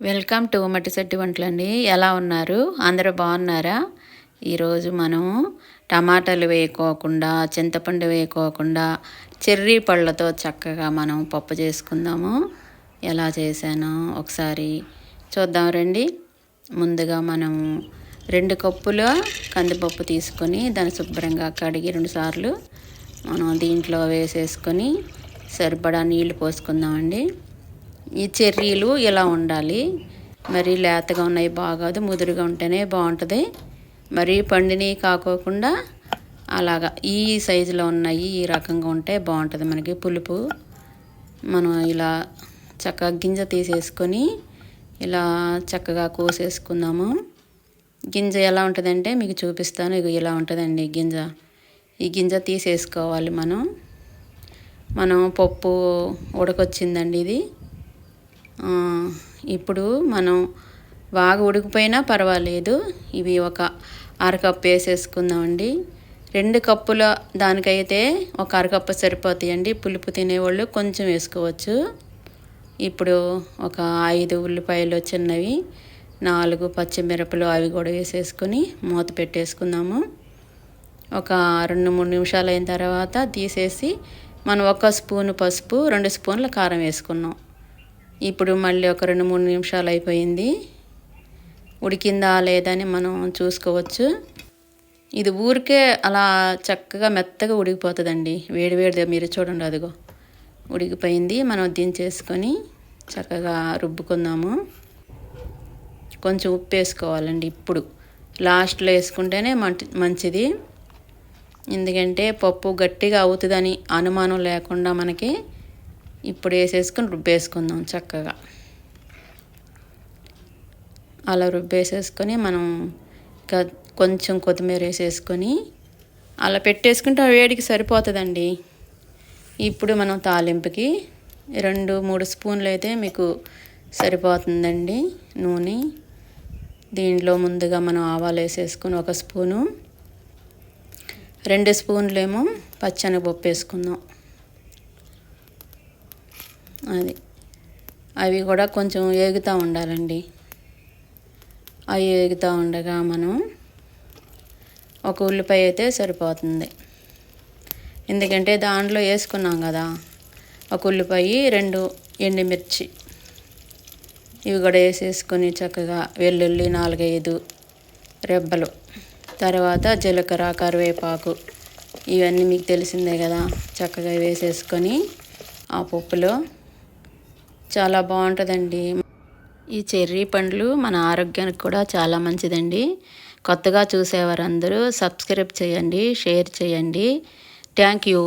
Welcome to మట్టిశెట్టి వంటలండి ఎలా ఉన్నారు? అందరూ బాగున్నారా? ఈరోజు మనం టమాటాలు వేయకోకుండా చింతపండు వేయకోకుండా చెర్రీ పళ్ళతో చక్కగా మనం పప్పు చేసుకుందాము. ఎలా చేశానో ఒకసారి చూద్దాం రండి. ముందుగా మనం రెండు కప్పుల కందిపప్పు తీసుకొని దాన్ని శుభ్రంగా కడిగి రెండుసార్లు మనం దీంట్లో వేసేసుకొని సరిపడా నీళ్ళు పోసుకుందామండి. ఈ చెర్రీలు ఇలా ఉండాలి. మరి లేతగా ఉన్నాయి బాగాదు ముదురుగా ఉంటేనే బాగుంటుంది. మరి పండిని కాకోకుండా అలాగా ఈ సైజులో ఉన్నాయి ఈ రకంగా ఉంటే బాగుంటుంది మనకి పులుపు. మనం ఇలా చక్కగా గింజ తీసేసుకొని ఇలా చక్కగా కోసేసుకుందాము. గింజ ఎలా ఉంటుందంటే మీకు చూపిస్తాను ఇక ఇలా ఉంటుందండి గింజ. ఈ గింజ తీసేసుకోవాలి మనం. మనం పప్పు ఉడకొచ్చిందండి ఇది. ఇప్పుడు మనం బాగా ఉడికిపోయినా పర్వాలేదు. ఇవి ఒక అరకప్పు వేసేసుకుందామండి. రెండు కప్పుల దానికైతే ఒక అరకప్పు సరిపోతాయండి. పులుపు తినేవాళ్ళు కొంచెం వేసుకోవచ్చు. ఇప్పుడు ఒక ఐదు ఉల్లిపాయలు చిన్నవి నాలుగు పచ్చిమిరపలు అవి కూడా వేసేసుకొని మూత పెట్టేసుకుందాము. ఒక రెండు మూడు నిమిషాలు అయిన తర్వాత తీసేసి మనం ఒక స్పూను పసుపు రెండు స్పూన్ల కారం వేసుకున్నాం. ఇప్పుడు మళ్ళీ ఒక రెండు మూడు నిమిషాలు అయిపోయింది. ఉడికిందా లేదని మనం చూసుకోవచ్చు. ఇది ఊరికే అలా చక్కగా మెత్తగా ఉడికిపోతుందండి. వేడి వేడిగా మీరు చూడండి అదిగో. ఉడికిపోయింది. మనం దించేసుకొని చక్కగా రుబ్బుకుందాము. కొంచెం ఉప్పు వేసుకోవాలండి ఇప్పుడు. లాస్ట్లో వేసుకుంటేనే మంచిది. ఎందుకంటే పప్పు గట్టిగా అవుతుందని అనుమానం లేకుండా మనకి ఇప్పుడు వేసేసుకొని రుబ్బేసుకుందాం చక్కగా. అలా రుబ్బేసేసుకొని మనం కొంచెం కొత్తిమీర వేసేసుకొని అలా పెట్టేసుకుంటే వేడికి సరిపోతుందండి. ఇప్పుడు మనం తాలింపుకి రెండు మూడు స్పూన్లు అయితే మీకు సరిపోతుందండి నూనె. దీంట్లో ముందుగా మనం ఆవాలు వేసేసుకుని ఒక స్పూను. రెండు స్పూన్లేమో పచ్చనగపప్పు వేసుకుందాం. అది. అవి కూడా కొంచెం ఏగుతూ ఉండాలండి. అవి ఏగుతూ ఉండగా మనం ఒక ఉల్లిపాయ అయితే సరిపోతుంది. ఎందుకంటే దాంట్లో వేసుకున్నాం కదా ఒక ఉల్లిపాయ రెండు ఎండుమిర్చి. ఇవి కూడా వేసేసుకొని చక్కగా వెల్లుల్లి నాలుగైదు రెబ్బలు తర్వాత జీలకర్ర కరివేపాకు ఇవన్నీ మీకు తెలిసిందే కదా చక్కగా వేసేసుకొని ఆ పప్పులో చాలా బాగుంటుందండి. ఈ చెర్రీ పండ్లు మన ఆరోగ్యానికి కూడా చాలా మంచిదండి. కొత్తగా చూసేవారందరూ సబ్స్క్రైబ్ చేయండి షేర్ చేయండి. Thank you.